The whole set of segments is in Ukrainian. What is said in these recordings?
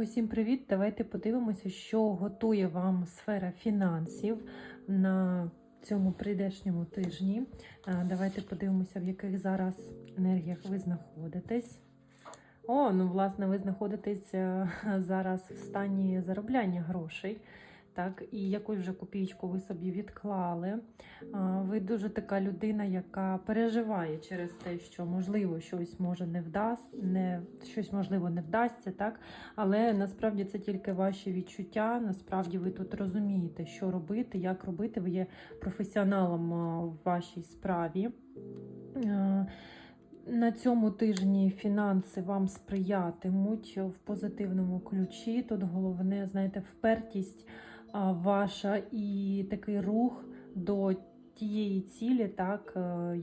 Усім привіт! Давайте подивимося, що готує вам сфера фінансів на цьому прийдешньому тижні. Давайте подивимося, в яких зараз енергіях ви знаходитесь. О, ну, власне, ви знаходитесь е, зараз в стані заробляння грошей. Так, і якусь вже копійку ви собі відклали. Ви дуже така людина, яка переживає через те, що можливо щось може не вдасть, не щось можливо не вдасться, так але насправді це тільки ваші відчуття. Насправді ви тут розумієте, що робити, як робити. Ви є професіоналом в вашій справі. На цьому тижні фінанси вам сприятимуть в позитивному ключі. Тут головне, знаєте, впертість ваша і такий рух до тієї цілі, так, е,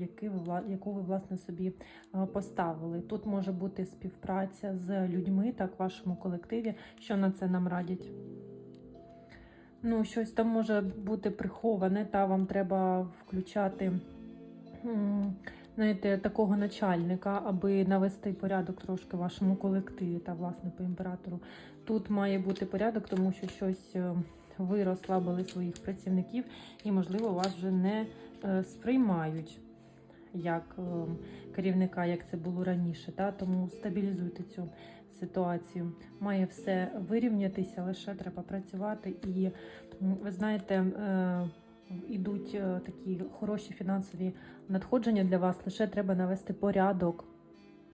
яку ви власне собі е, поставили. Тут може бути співпраця з людьми, так, в вашому колективі, що на це нам радять. Ну, щось там може бути приховане, та вам треба включати. Знаєте, такого начальника, аби навести порядок трошки в вашому колективі та власне по імператору. Тут має бути порядок, тому що щось е, ви розслабили своїх працівників, і, можливо, вас вже не е, сприймають як е, керівника, як це було раніше. Та? Тому стабілізуйте цю ситуацію. Має все вирівнятися, лише треба працювати. І ви знаєте, ідуть е, такі хороші фінансові надходження для вас. Лише треба навести порядок